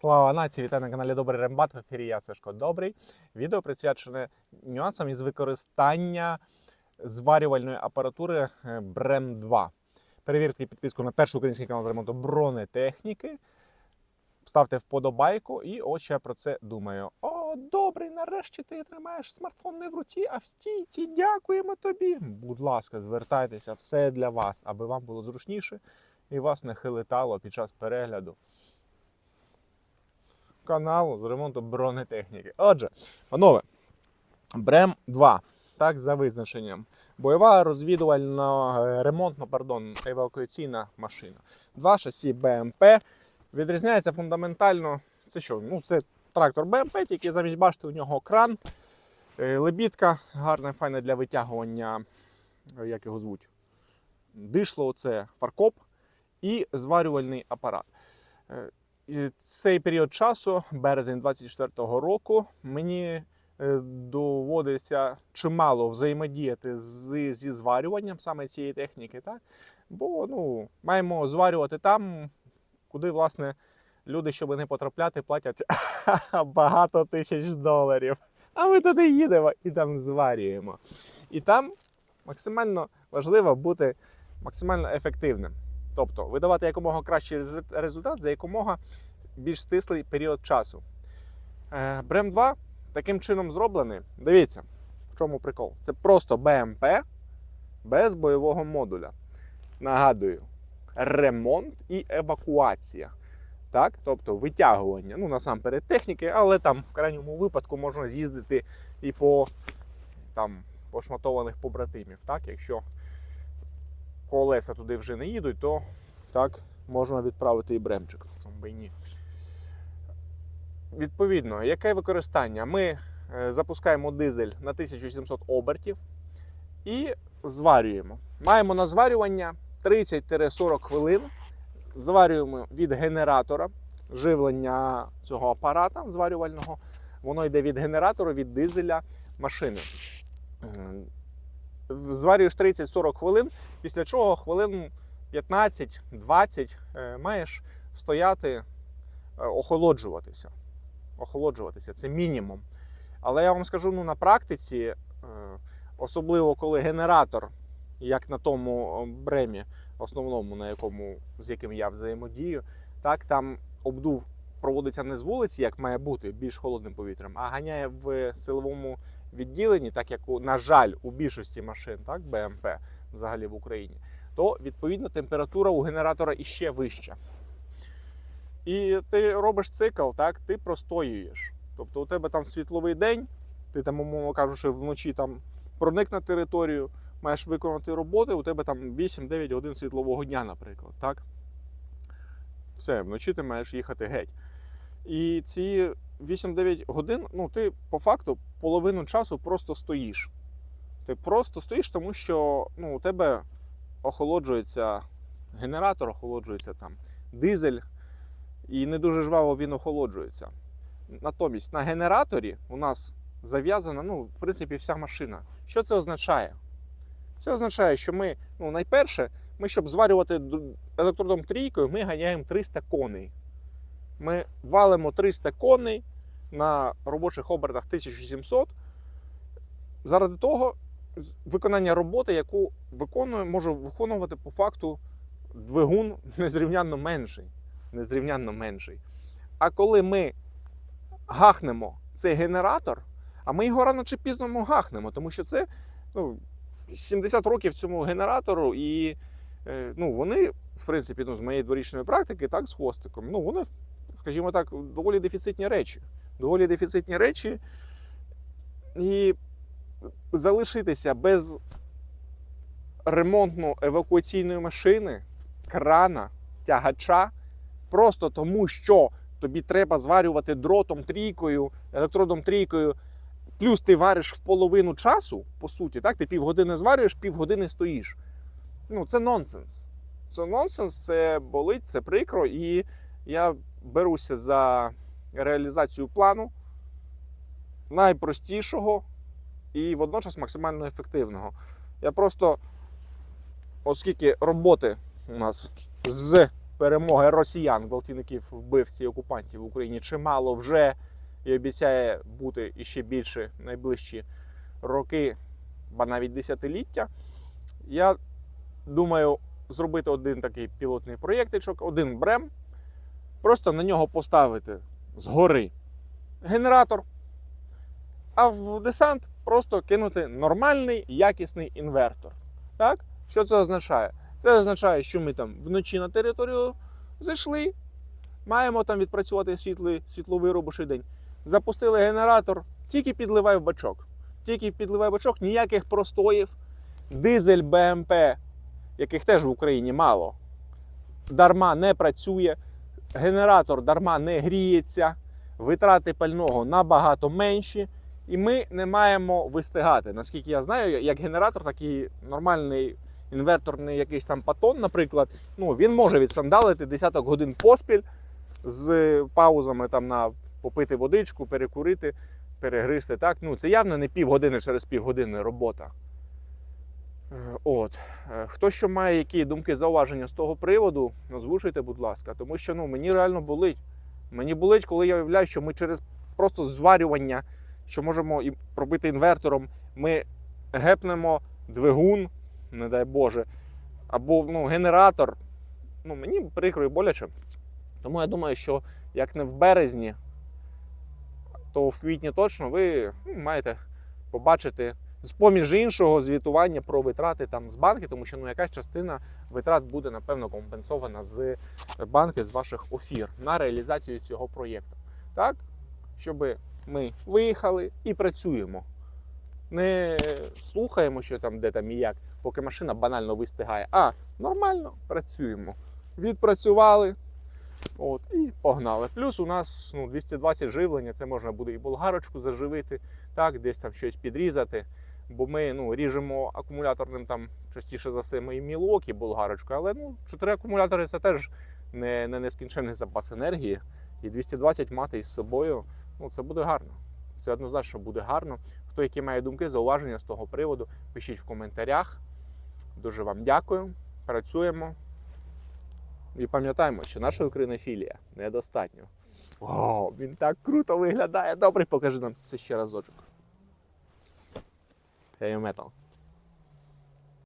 Слава нації! Вітаю на каналі Добрий Рембат. В ефірі я Сашко Добрий. Відео присвячене нюансам із використання зварювальної апаратури BREM 2. Перевірте підписку на перший український канал з ремонту бронетехніки. Ставте вподобайку, і ось я про це думаю. О, добрий, нарешті ти тримаєш смартфон не в руці, а в стійці. Дякуємо тобі. Будь ласка, звертайтеся, все для вас, аби вам було зручніше і вас не хилитало під час перегляду каналу з ремонту бронетехніки. Отже, панове, Брем 2, так, за визначенням. Бойова розвідувальна е, ремонтна, пардон, евакуаційна машина. Два шасі БМП. Відрізняється фундаментально. Це що? Ну, це трактор БМП, тільки замість башти у нього кран, е, лебідка, гарна, файна для витягування, е, як його звуть. Дишло, це фаркоп і зварювальний апарат. Цей період часу, березень 24-го року, мені е, доводиться чимало взаємодіяти з, зі зварюванням саме цієї техніки, так? Бо ну, маємо зварювати там, куди, власне, люди, щоб не потрапляти, платять багато тисяч доларів. А ми туди їдемо і там зварюємо. І там максимально важливо бути максимально ефективним. Тобто видавати якомога кращий результат за якомога більш стислий період часу. Е, Брем 2 таким чином зроблений. Дивіться, в чому прикол. Це просто БМП без бойового модуля. Нагадую, ремонт і евакуація. Так? Тобто витягування, ну насамперед техніки, але там в крайньому випадку можна з'їздити і по там, пошматованих побратимів. Так? Якщо колеса туди вже не їдуть, то так, можна відправити і бремчик. Чому ні. Відповідно, яке використання? Ми е, запускаємо дизель на 1700 обертів і зварюємо. Маємо на зварювання 30-40 хвилин. Зварюємо від генератора живлення цього апарата зварювального. Воно йде від генератора, від дизеля машини. Зварюєш 30-40 хвилин, після чого хвилин 15-20 е, маєш стояти, е, охолоджуватися. Охолоджуватися це мінімум. Але я вам скажу, ну на практиці, е, особливо коли генератор, як на тому бремі, основному, на якому, з яким я взаємодію, так там обдув проводиться не з вулиці, як має бути, більш холодним повітрям, а ганяє в силовому відділенні, так як, на жаль, у більшості машин, так, БМП взагалі в Україні, то відповідно температура у генератора іще вища. І ти робиш цикл, так, ти простоюєш. Тобто у тебе там світловий день, ти там, умовно кажучи, вночі там проник на територію, маєш виконати роботи, у тебе там 8-9 годин світлового дня, наприклад. Так? Все, вночі ти маєш їхати геть. І ці 8-9 годин, ну, ти по факту половину часу просто стоїш. Ти просто стоїш, тому що ну, у тебе охолоджується генератор, охолоджується там дизель, і не дуже жваво він охолоджується. Натомість на генераторі у нас зав'язана, ну, в принципі, вся машина. Що це означає? Це означає, що ми, ну, найперше, ми, щоб зварювати електродом трійкою, ми ганяємо 300 коней. Ми валимо 300 коней на робочих обертах 1700. Заради того, виконання роботи, яку виконує, може виконувати по факту двигун незрівнянно менший. Незрівнянно менший. А коли ми гахнемо цей генератор, а ми його рано чи пізно гахнемо, тому що це ну, 70 років цьому генератору, і е, ну, вони, в принципі, ну, з моєї дворічної практики, так, з хвостиком, ну, вони, скажімо так, доволі дефіцитні речі. Доволі дефіцитні речі. І залишитися без ремонтно-евакуаційної машини, крана, тягача, просто тому, що тобі треба зварювати дротом трійкою, електродом трійкою, плюс ти вариш в половину часу, по суті, так? Ти півгодини зварюєш, півгодини стоїш. Ну, це нонсенс. Це нонсенс, це болить, це прикро. І я беруся за реалізацію плану найпростішого і водночас максимально ефективного. Я просто, оскільки роботи у нас з перемоги росіян, гвалтівників, вбивців і окупантів в Україні чимало вже і обіцяє бути іще більше найближчі роки, ба навіть десятиліття. Я думаю зробити один такий пілотний проєктичок, один брем, просто на нього поставити згори генератор, а в десант просто кинути нормальний якісний інвертор. Так? Що це означає? Це означає, що ми там вночі на територію зайшли, маємо там відпрацювати світлий, світловий робочий день. Запустили генератор, тільки підливай в бачок. Тільки підливай в бачок, ніяких простоїв. Дизель БМП, яких теж в Україні мало, дарма не працює, генератор дарма не гріється, витрати пального набагато менші. І ми не маємо вистигати. Наскільки я знаю, як генератор, так і нормальний інверторний якийсь там патон, наприклад, ну, він може відсандалити десяток годин поспіль з паузами там на попити водичку, перекурити, перегризти. Так? Ну, це явно не півгодини через півгодини робота. Е, От. Е, Хто що має які думки, зауваження з того приводу, озвучуйте, будь ласка, тому що ну, мені реально болить. Мені болить, коли я уявляю, що ми через просто зварювання, що можемо і пробити інвертором, ми гепнемо двигун, не дай Боже, або ну, генератор. Ну, мені прикро і боляче. Тому я думаю, що як не в березні, то в квітні точно ви ну, маєте побачити з поміж іншого звітування про витрати там з банки, тому що ну, якась частина витрат буде, напевно, компенсована з банки з ваших офір на реалізацію цього проєкту. Так? Щоб ми виїхали і працюємо. Не слухаємо, що там, де там і як, поки машина банально вистигає. А нормально працюємо. Відпрацювали. От, і погнали. Плюс у нас ну, 220 живлення, це можна буде і болгарочку заживити, так, десь там щось підрізати. Бо ми ну, ріжемо акумуляторним там частіше за все ми і мілок, і болгарочку, але ну, 4 акумулятори це теж не, не нескінченний запас енергії. І 220 мати із собою, ну це буде гарно. Це однозначно буде гарно. Хто які має думки, зауваження з того приводу, пишіть в коментарях. Дуже вам дякую. Працюємо. І пам'ятаємо, що наша українофілія недостатньо. О, він так круто виглядає. Добре, покажи нам це ще разочок. Heavy metal.